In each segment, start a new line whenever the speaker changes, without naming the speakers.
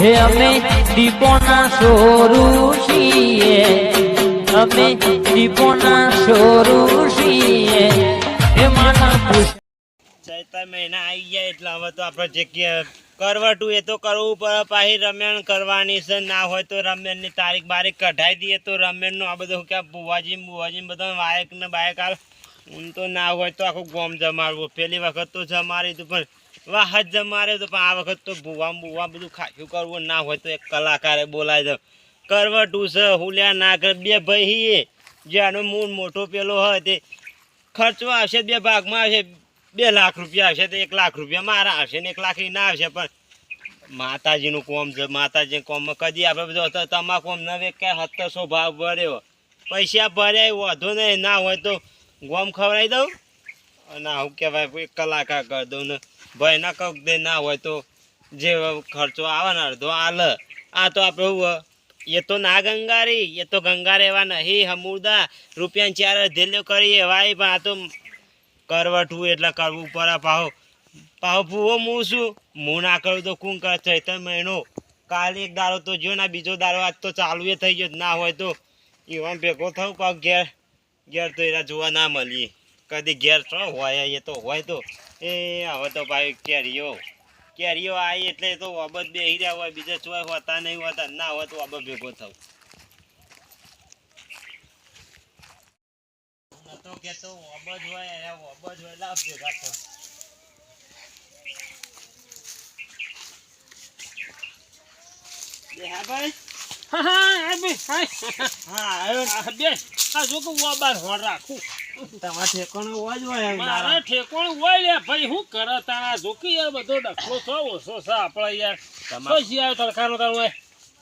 હે અમે દીપોના સોરું છીએ. અમે દીપોના સોરું છીએ. હે માના
ચૈત્ર મહિના આવી ગયા એટલે હવે તો આપણે જે કે કરવટું એ તો કરવું પડે. પાછી રમેણ કરવાની છે. ના હોય તો રમેણની તારીખ બારીખ કઢાઈ દઈએ તો રમેણનું આ બધું ક્યાં બુવાજી બુવાજી બધા વાયક ને બાયક આલ ઊન તો ના હોય તો આખું ગોમ જમાડવું. પેલી વખત તો જમાડી હતું પણ વાહ, જ જમારે તો પણ આ વખત તો ભૂવા બુવા બધું ખાખ્યું કરવું ના હોય તો એક કલાકારે બોલાય દો. કરવટું છે, હુલ્યા ના કર, બે ભાઈ જેનો મૂળ મોટો પેલો હોય તે ખર્ચો આવશે, બે ભાગમાં આવશે, બે લાખ રૂપિયા આવશે તો એક લાખ રૂપિયા મારા આવશે ને એક લાખ ના આવશે, પણ માતાજીનું કોમ છે માતાજી કોમમાં કદી આપણે બધો તમા કોમ નવે કે સત્તરસો ભાવ ભર્યો. પૈસા ભર્યા, વધો નહીં, ના હોય તો ગોમ ખવડાવી દઉં. અને આવું કહેવાય કલાકાર કરી દઉં ને. ભાઈ ના કહું દે ના હોય તો જે ખર્ચો આવે ને અડધો આલ. આ તો આપણે એ તો ના ગંગારી, એ તો ગંગારે એવા નહીં, હમુરદા. રૂપિયા ચાર ધેલ્યો કરી એવા પણ આ તો કરવટવું એટલે કરવું પડે. પાહો પાહો ભૂવો હું શું હું ના કરું તો કું કર? ચૈતર મહિનો. કાલે એક દારો તો જો ના બીજો દારો આજ તો ચાલુ એ થઈ ગયો. ના હોય તો એવા ભેગો થવું પાક ઘેર. ઘેર તો એના જોવા ના મળીએ. કદી ઘેર છો હોય, એ તો હોય તો. એ હવે તો ભાઈ કેરીઓ કેરીઓ આવી એટલે તો અબજ બેહી રહ્યા હોય બીજા ચોય હોતા નહીં હોતા ના હોય તો અબજ ભેગો થવું કેતો અબજ હોય અબજ હોય લાવ ભેગા થવું બે હા ભાઈ?
હા હા બી હા
હા આવ્યો
આ બે. આ જો કે હું બાર હોર રાખું.
તમારે ઠેકોણ હોય જ હોય
મારા ઠેકોણ હોય. લે ભાઈ હું કરે તારા જોકી યાર બધો ડખો છો ઓછો છે આપણે યાર.
તમાર-
પછી યાર તડકાનો તાર હોય?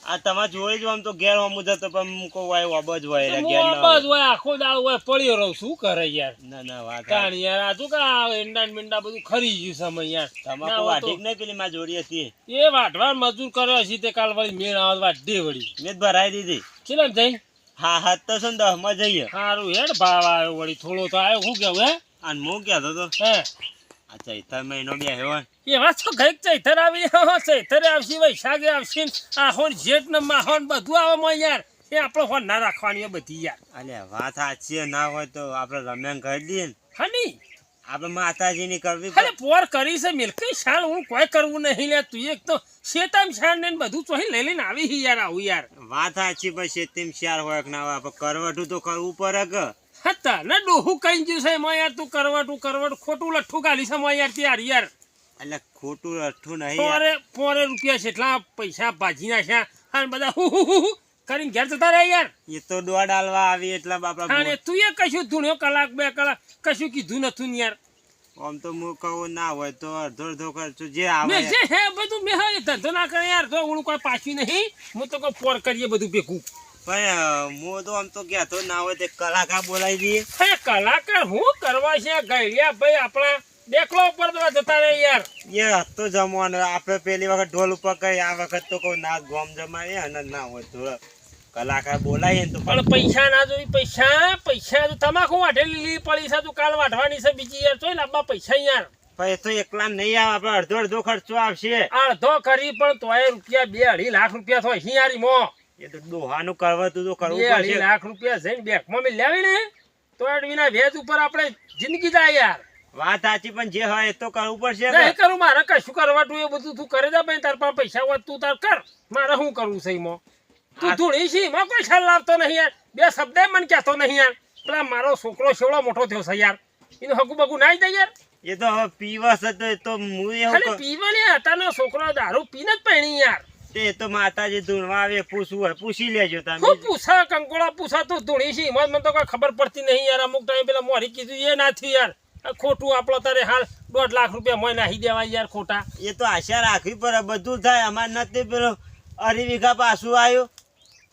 આ તમારે જોઈ જ આમ તો ઘેર આમ જતો પણ મૂકો હોય અબજ હોય એટલે ઘેર
હું
ના હોય.
હોય આખો દાળ હોય પડ્યો રહું. શું કરે યાર?
ના ના વાત
તાણ યાર આ શું કા આ મિંડા બધું ખરી ગયું સમય યાર. હોય
વાટી નહીં પેલી માં જોડી હતી?
એ વાટવા મજૂર કર્યો છે તે કાલ વળી મેળ આવે વાટે વળી.
મેં જ ભરાઈ દીધી.
ચેલા જઈ?
હા હા તો છે ને દસમાં જઈએ.
સારું હેડ ભાવ આવ્યો વળી. થોડો તો આવ્યો શું કેવું હે?
અને હું કહેતો તો
હે?
આ ચૈતર મહિનો બે હોય.
એવા તો ગઈક ચૈતર આવી હો ચૈતરે આવશે વૈશાખે આવશે. આ હોન જેઠ ને માહોન બધું આવે માં યાર. એ આપણે હોન ના રાખવાની બધી યાર.
અલ્યા વાત સાચી ના હોય તો આપણે રમ્યાન કરી દઈએ ને.
હની?
આપણે માતાજીની કરવી
અરે પોર કરી છે મિલકી શાન હું કોઈ કરવું નહીં લે તું એક તો શેતામ શાન ને બધું ચોહી લઈ લઈને આવી હી યાર આવું યાર.
વાત સાચી પછી શેતીમ શિયાર હોય કે ના હોય આપણે કરવટું તો કરવું પડે કે.
હતા ને ડોહું કઈ ગયું છે એમાં યાર તું કરવટું કરવટ ખોટું લઠ્ઠું ગાલી છે માં યાર યાર યાર.
એટલે ખોટું લઠ્ઠું નહીં અરે
પોરે પોરે રૂપિયા એટલા પૈસા ભાજી નાખ્યા અને બધા હું હું હું. કરીને ઘેર જતા રહ્યા યાર.
એ તો દોડ આલવા આવી એટલે બાપા
અને તું એ કશું ધૂણ્યો કલાક બે કલાક કશું કીધું નતું યાર.
આમ તો હું કહું ના હોય તો અડધો અડધો ખર્ચો જે આવે.
જે હે બધું મેં હવે ધંધો ના કરે યાર. તો હું કોઈ પાછું નહીં હું તો કોઈ પોર કરીએ બધું ભેગું.
પણ હું તો આમ તો કહેતો ના હોય તે કલાકાર બોલાવી દઈએ.
હે કલાકાર હું કરવા છે? ગળ્યા ભાઈ આપણા દેખલો ઉપર તો જતા રહે યાર.
એ તો જમવાનું. આપણે પેલી વખત ઢોલ ઉપર કઈ આ વખત તો કોઈ ના ગોમ જમાય અને ના હોય તો. કલાકાર બોલાવીએ તો
પણ પૈસા ના જોઈ પૈસા પૈસા તો તમાકુ વાઢેલી લીલી પડી છે તું કાલ વાઢવાની છે બીજી યાર ચોય લાંબા પૈસા યાર
એ તો એકલા નહીં આવે આપણે અડધો અડધો ખર્ચો આવશે.
અડધો કરી પણ તોય રૂપિયા બે અઢી લાખ રૂપિયા તો હિયારી મો.
એ તો દોહાનું તો કરવું પડશે.
લાખ રૂપિયા જઈને બેંકમાં મેં લેવી ને તો વિના વ્યાજ ઉપર આપણે જિંદગી જાય યાર.
વાત સાચી પણ જે હોય એ તો કરવું પડશે
નહીં કરું મારે કશું કરવાતું એ બધું તું કરે દે ભાઈ તાર પાસે પૈસા હોય તું તાર કર. મારે શું કરવું છે એમાં? તું ધૂણી છે એમાં કોઈ ખ્યાલ લાવતો નહીં યાર. બે શબ્દ મને કહેતો નહીં યાર. પેલા મારો છોકરો છેવડો મોટો થયો છે યાર. એનું હગું બગું ના દે યાર.
એ તો હવે પીવા છે તો હું એવું કહું.
પીવાની હતાનો છોકરો દારૂ પીને જ પહેણી યાર.
તે તો માતાજી ધૂણવા આવે પૂછવું હોય પૂછી લેજો તમે.
હું પૂછા કંકોળા પૂછા તું ધૂણી છે એમાં મને તો કોઈ ખબર પડતી નહીં યાર. અમુક ટાઈમ પેલા મોરી કીધું એ ના થયું યાર. ખોટું આપણો તારે હાલ દોઢ લાખ રૂપિયા મોય નાખી દેવાય યાર ખોટા.
એ તો આશા રાખવી પડે બધું થાય. અમારે નથી પેલો અઢી વીઘા પાછું આવ્યું.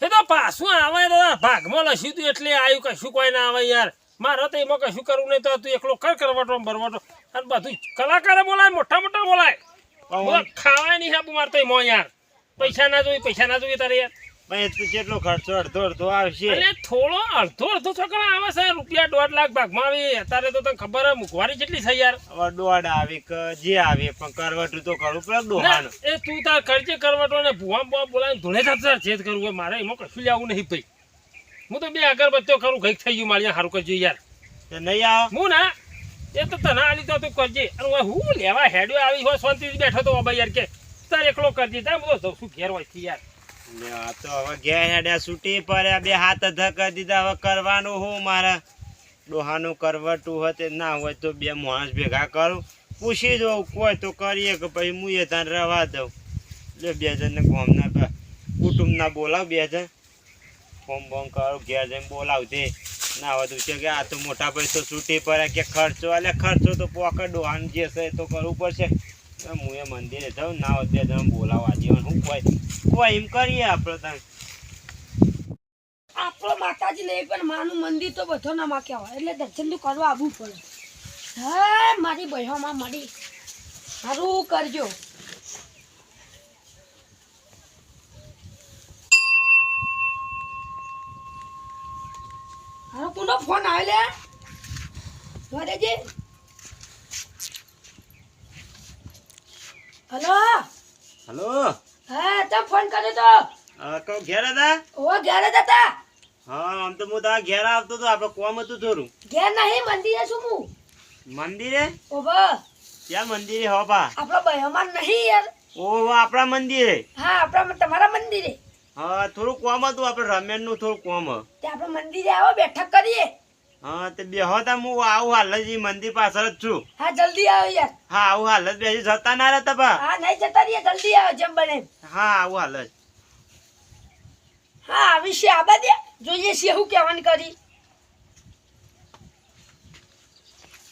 એ તો પાછું આવે દાદા ભાગમાં લસ્યું તું એટલે આવ્યું કશું કોઈ ના આવે યાર. મારે તો એમાં કશું કરવું નહીં તો તું એકલો કર કરવાટો ભરવાટો. અને બધું કલાકારે બોલાય મોટા મોટા બોલાય. બોલ, ખાવાય નહીં સાબુ મારે તો એમાં યાર. પૈસા ના જોઈએ પૈસા ના જોઈએ તારે યાર.
એ કેટલો ખર્ચો અડધો અડધો આવશે.
એટલે થોડો અડધો અડધો છોકરા આવે છે રૂપિયા દોઢ લાખ ભાગમાં આવી. અત્યારે તો તને ખબર હે મોંઘવારી કેટલી થઈ યાર?
હવે આવે કે જે આવે પણ કરવટું તો કરવું પડે
એ તું તાર ખર્ચે કરવટો ને ભૂવામ બુવા બોલાવીને ધૂળે થાપસાર છેદ કરવું હોય મારે એમાં કશું લેવું નહીં ભાઈ. હું તો બે અગરબત્તીઓ કરું કંઈક થઈ ગયું મારી સારું કરજો યાર.
નહીં આવ.
હું ના એ તો તને આલી તો તું કરજે. અને હું લેવા હેડ્યો આવી હોય શાંતિથી બેઠો તો બાબા યાર કે તાર એકલો કરજે. તાર બધો શું ઘેર હોય યાર.
આ તો હવે ઘેર હેડ્યા છૂટી પડ્યા. બે હાથ અધા દીધા. હવે કરવાનું હું મારા? ડોહાનું કરવટું હોય તે ના હોય તો બે માણસ ભેગા કરું. પૂછી દઉં કોઈ તો કરીએ કે પછી હું એ ત્યાં રવા દઉં. એટલે બે જણને ગામના કુટુંબના બોલાવ બે જણ. ફોમ બોમ કરું, ઘેર જઈને બોલાવજે. ના વધુ છે કે આ તો મોટા તો છૂટી પડે કે ખર્ચો. એટલે ખર્ચો તો પોકટ ડોહાનું જે છે તો કરવું પડશે. હું મંદિરે જાઉં ના બે જણ બોલાવવા જીવન હું કોઈ કોઈ એમ કરીએ આપણે ત્યાં
આપણો માતાજી નહીં પણ માનું મંદિર તો બધો ના માખ્યા હોય. એટલે દર્શન તો કરવા આવવું પડે. હા, મારી બહેમાં મળી. સારું કરજો. હારો ફોન આવે લે વરેજી હલો?
હલો?
હા તો ફોન કર્યો તો.
કો ઘેર હતા?
ઓ ઘેર જ હતા?
હા આમ તો હું તારા ઘેર આવતો હતો આપણે કોમ હતું થોડું.
ઘેર નહીં મંદિરે છું હું.
મંદિરે?
ઓબો
ક્યાં મંદિરે હો બા?
આપણો બહેમાન નહીં યાર.
ઓહો આપણા મંદિરે?
હા આપણા તમારા મંદિરે.
હા થોડું કોમ હતું આપણે રમેનનું થોડું કોમ.
તે આપણે મંદિરે આવો બેઠક કરીએ.
હા તે બે હતા હું આવું હાલ જ મંદિર પાછળ જ છું.
હા જલ્દી આવો યાર.
હા આવું હાલ જ બેસી જતા ના રહેતા બા.
હા નહીં જતા રહીએ જલ્દી આવો જેમ બને
હા આવું હાલ જ
હા આવી છે આબા દે. જોઈએ છે હું કહેવાની કરી.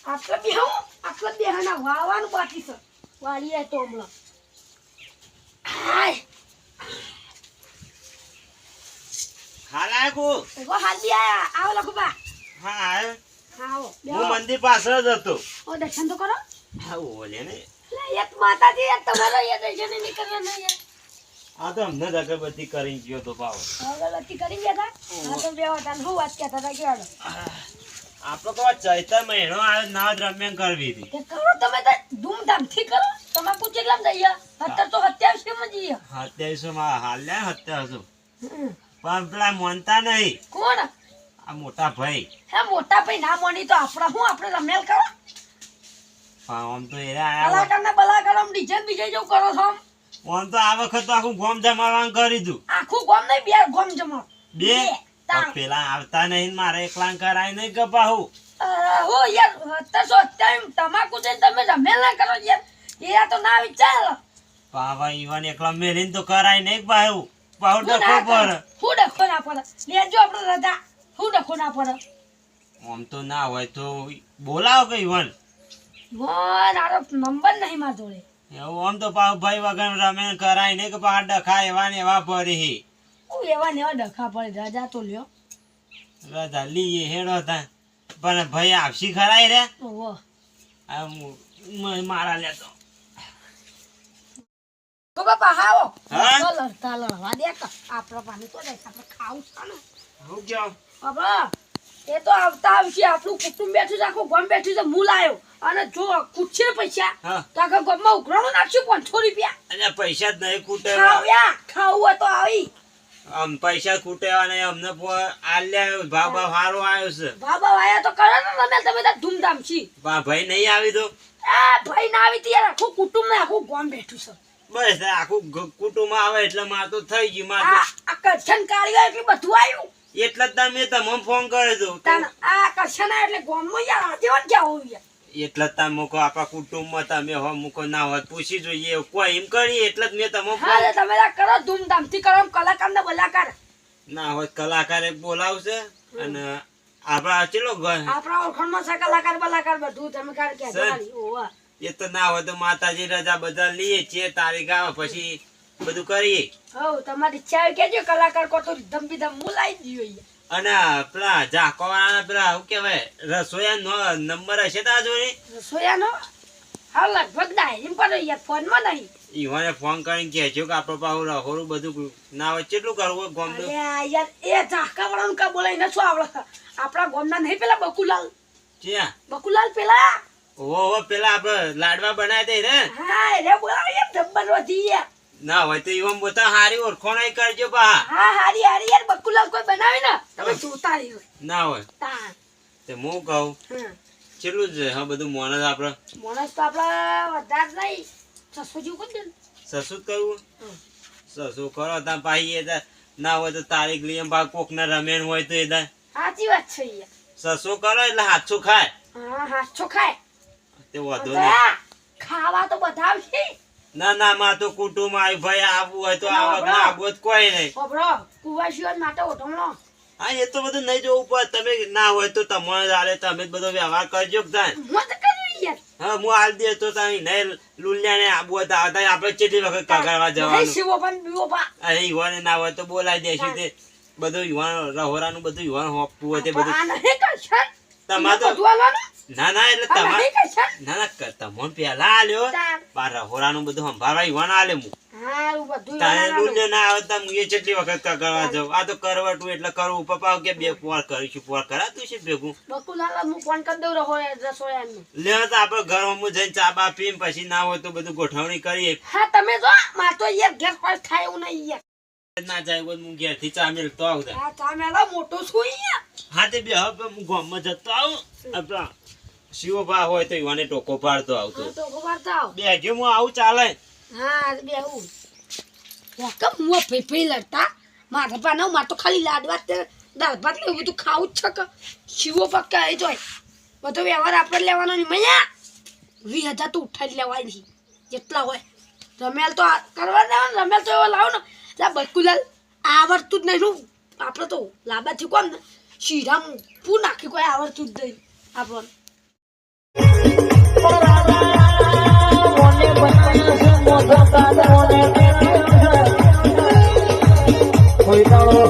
આટલા બે હું આટલા બે વાવાનું બાકી છે. વાળીએ તો હમણાં. હાય.
હાલ
હાલ બી આયા. આવો લખુબા
હા.
આવો
હું મંદિર પાછળ જ હતો.
ઓ દર્શન તો કરો.
હા ઓલે ને.
એક માતાજી એક તમારો એ દર્શન કરવાના યાર
આ તો અમને જ અગરબત્તી કરી ગયો તો પાવ
અગરબત્તી કરી ગયા હતા? હા તો બે હતા હું વાત કહેતા હતા કે હાલો.
આપણો તો ચૈતર મહિનો આવ્યો ના જ કરવી હતી.
કરો તમે તો ધૂમધામથી કરો. તમારે પૂછે કેમ દઈએ અત્યારે તો અત્યાવીસમાં જઈએ.
અત્યાવીસો માં હાલ ને અત્યાવીસો પણ પેલા માનતા નહીં.
કોણ?
આ મોટા ભાઈ.
હે મોટા ભાઈ ના મોની તો આપણા હું? આપણે રમેલ કરો?
આમ તો એરા આયા
કલાકાર ને બલાકાર આમ ડીજે બીજે જેવું કરો છો આમ.
આમ તો આ વખત તો આખું ગોમ જમાવાનું કરી દીધું.
આખું ગોમ નહીં બે ગોમ જમો
બે? પેલા આવતા નહીં મારે એકલા કરાય નહીં
અરે હો યાર અત્યારે તો અત્યારે તમાકુ દે તમે રમેલ ના કરો યાર. એ તો ના વિચાર.
પાવા ઈવન એકલા મેરીન તો કરાય નહીં પાહું. પાહુ ડખો પર.
હું ડખો ના પડે. લેજો આપણે રજા હું ડખો ના પડે?
આમ તો ના હોય તો બોલાવો કઈ વન.
વન આરો નંબર નહીં માર જોડે.
એવું આમ તો ભાઈ વગર રમે કરાય ને કે પા ડખા એવા ને એવા પડી.
હું એવા ને એવા ડખા પડે. રજા તો લ્યો.
રજા લીએ હેડો તા. પણ ભાઈ આપસી ખરાય રે?
ઓહો.
આ મારા લેતો
તો. બાપા હાવો લડતા લડવા દે કે. આપણો પાણી તો દે આપણે ખાવું છે ને.
હું ક્યાં?
બાપા એ તો આવતા આવશે. આપણું કુટુંબ બેઠું છે આખું ગમ બેઠું છે મૂલ આવ્યો અને જો ખૂટશે પૈસા
હા.
તો આખા ગમમાં ઉઘરાણો નાખશું પાંચસો રૂપિયા.
અને પૈસા જ નહીં ખૂટે
ખાવું તો આવી.
આમ પૈસા ખૂટેવા નહીં અમને આલ્યા આવ્યો છે.
બાબા આયા તો કરો ને તમે તમે તો ધૂમધામ છી
ભાઈ નહીં આવી તો?
આ ભાઈ ના આવી યાર આખું કુટુંબ ને આખું ગોમ બેઠું છે.
બસ આખું કુટુંબ આવે એટલે માર તો થઈ ગયું માર
આ કરશન કાઢ્યો એટલે બધું આવ્યું.
એટલે જ તમે તમને ફોન કરે હતો
આ કરશન આ એટલે ગામમાં યાર આજીવન ક્યાં હોવું યાર?
એટલે જ તમે મૂકો આપણા કુટુંબમાં તમે હો મૂકો ના હોત પૂછી જોઈએ. કોઈ એમ કરી એટલે જ મેં તમે
હા
ફોન
તમે કરો ધૂમધામથી કરો આમ કલાકાર ને બલાકાર.
ના હોત કલાકારે બોલાવશે અને આપણા ચેલો ઘર
આપણા ઓળખાણમાં છે કલાકાર બલાકાર બધું તમે કાઢ કે
એ તો ના હોય તો માતાજી રજા બધા લઈએ છીએ તારીખ આવે પછી બધું કરીએ.
હવ તમારી ઈચ્છા કેજો કલાકાર કોટો તો ધમ બીધમ મુલાઈ દીયો
અને પેલા વાળા પેલા શું કેવાય રસોયા નો નંબર હશે તા જોડે?
રસોયાનો હા લગભગ ડાયરી પર યાર ફોનમાં નહીં.
ઈવાને ફોન કરીને કહેજો કે આપણો પાહુ રહોરું બધું ના હોય કેટલું કરવું ગોમ
યાર એ ઝાકા વાળાનું કા બોલાય ન છો આવડે? આપણા ગોમના નહીં પેલા બકુલાલ?
ક્યાં?
બકુલાલ પેલા?
ઓહો પેલા આપણે લાડવા બનાવ્યા તે રે?
હા એને બોલાવે યાર જબ્બર વધી યાર
ના હોય તો ઈવમ બોતા હારી ઓળખોણ કરજો બા.
હા હારી હારી યાર બકુલા કોઈ બનાવે ને તમે જોતા હોય.
ના હોય.
તે
હું કહું કેટલું છે? હા બધું મોણસ આપણે
મોણસ તો આપડા વધાર નહીં સસુ જેવું કરી દે
સસુ જ કરવું
હમ.
કરો ત્યાં પાહી એ ના હોય તો તારીખ લઈએ ભાગ કોક ના રમેણ હોય તો એ દા
સાચી વાત છે યાર.
સસું કરો એટલે હાથું ખાય.
હા હા ખાય.
તે વધુ
ખાવા તો બધા આવશે.
ના ના માં તો કુટુંબ આવી ભાઈ આવું હોય તો આવક ના આવવું કોઈ નહીં.
કુવાસીઓ માટે ઓઢમણો
હા એ તો બધું નહીં જોવું પડે. તમે ના હોય તો તમને હાલે. તમે બધો વ્યવહાર કરજો તાન.
હું
હા હું હાલ દે તો તમે નહીં લુલિયાને આબુ હતા આવતા આપણે કેટલી વખત કગાડવા જવાનું? અહીં યુવાને ના હોય તો બોલાવી દેશું તે. બધું યુવાન રહોરાનું બધું યુવાન હોપવું હોય તે બધું. તમારે તો ના ના એટલે તમારે ના ના તમને પેલા આલ્યો. બાર રહોરાનું બધું સંભાળવા યુવાન આલે
મુ.
તારે. ના આવે એ વખત આ તો કરવટું એટલે કરવું. પપ્પા કે બે પોર કરીશું પોર કરાતું છે ભેગું.
બકુલાલ હું ફોન કરી દઉં રહો રસોયાનું
લે તો આપણે ઘરમાં જઈને ચા બા પછી ના હોય તો બધું ગોઠવણી કરીએ.
હા તમે જો માર તો યાર ઘેર પર થાય એવું નહીં
ના જાય હોય હું ઘેરથી ચા મેળતો આવું.
આ ચામેલા મોટો છું
હા તે બે હવે હું ગામમાં જતો આવું. આપણા શિવભા હોય તો યુવાને ટોકો પાડતો આવતો.
હા તો ખબર
બે જો હું આવું ચાલે.
હા વાકમ હું ફેફડી લડતા? મારા પાનો માર તો ખાલી લાડવા તે દાળ ભાત ને બધું ખાવું જ છે કે. શીવો પક્કા આવી જોય બધો વ્યવહાર આપણે લેવાનો નહીં મયા. વીસ હજાર તો ઉઠાડી લેવાની જેટલા હોય. રમેલ તો કરવા દેવાનું રમેલ તો એવો લાવો ને બરકુલાલ આવડતું જ નહીં હું આપણે તો લાંબાથી કોમ ને શીરામ પૂ નાખી કોઈ આવડતું જ નહીં આપણને.
કોઈ દાડો